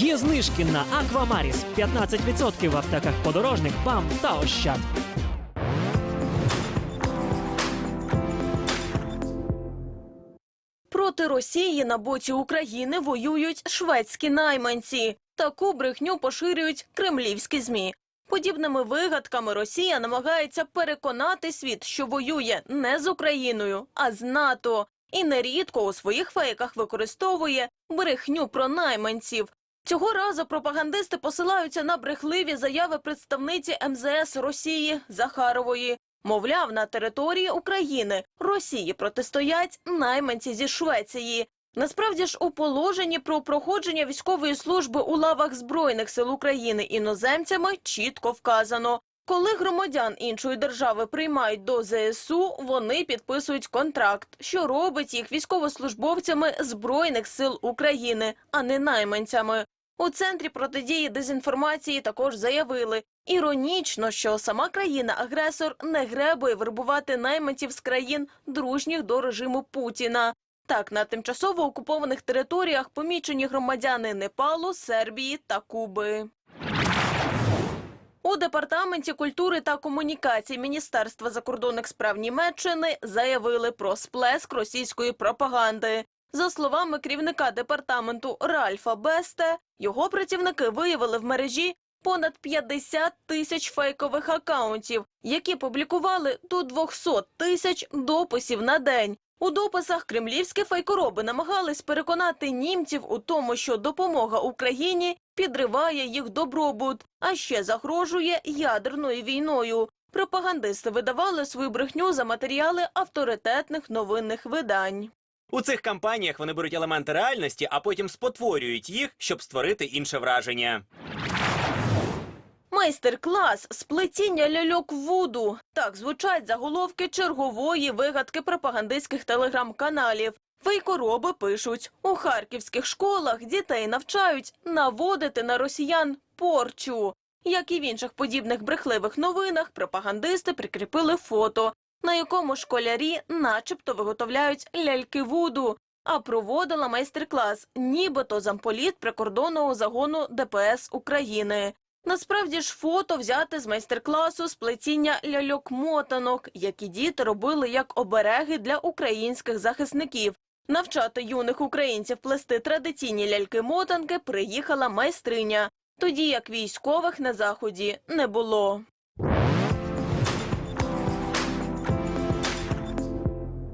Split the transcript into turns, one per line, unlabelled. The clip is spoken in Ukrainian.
Є знижки на Аквамаріс 15% в аптеках подорожник, БАМ та Ощад.
Проти Росії на боці України воюють шведські найманці. Таку брехню поширюють кремлівські змі. Подібними вигадками Росія намагається переконати світ, що воює не з Україною, а з НАТО. І нерідко у своїх фейках використовує брехню про найманців. Цього разу пропагандисти посилаються на брехливі заяви представниці МЗС Росії Захарової. Мовляв, на території України Росії протистоять найманці зі Швеції. Насправді ж у положенні про проходження військової служби у лавах Збройних сил України іноземцями чітко вказано. Коли громадян іншої держави приймають до ЗСУ, вони підписують контракт, що робить їх військовослужбовцями Збройних сил України, а не найманцями. У центрі протидії дезінформації також заявили, іронічно, що сама країна-агресор не гребує вербувати найманців з країн, дружніх до режиму Путіна. Так, на тимчасово окупованих територіях помічені громадяни Непалу, Сербії та Куби. У департаменті культури та комунікацій Міністерства закордонних справ Німеччини заявили про сплеск російської пропаганди. За словами керівника департаменту Ральфа Бесте, його працівники виявили в мережі понад 50 тисяч фейкових акаунтів, які публікували до 200 тисяч дописів на день. У дописах кремлівські фейкороби намагались переконати німців у тому, що допомога Україні підриває їх добробут, а ще загрожує ядерною війною. Пропагандисти видавали свою брехню за матеріали авторитетних новинних видань.
У цих кампаніях вони беруть елементи реальності, а потім спотворюють їх, щоб створити інше враження.
Майстер-клас з плетіння ляльок Вуду. Так звучать заголовки чергової вигадки пропагандистських телеграм-каналів. Фейкороби пишуть, у харківських школах дітей навчають наводити на росіян порчу. Як і в інших подібних брехливих новинах, пропагандисти прикріпили фото, на якому школярі начебто виготовляють ляльки Вуду, а проводила майстер-клас, нібито замполіт прикордонного загону ДПС України. Насправді ж фото взяти з майстер-класу з плетіння ляльок-мотанок, які діти робили як обереги для українських захисників. Навчати юних українців плести традиційні ляльки-мотанки приїхала майстриня, тоді як військових на заході не було.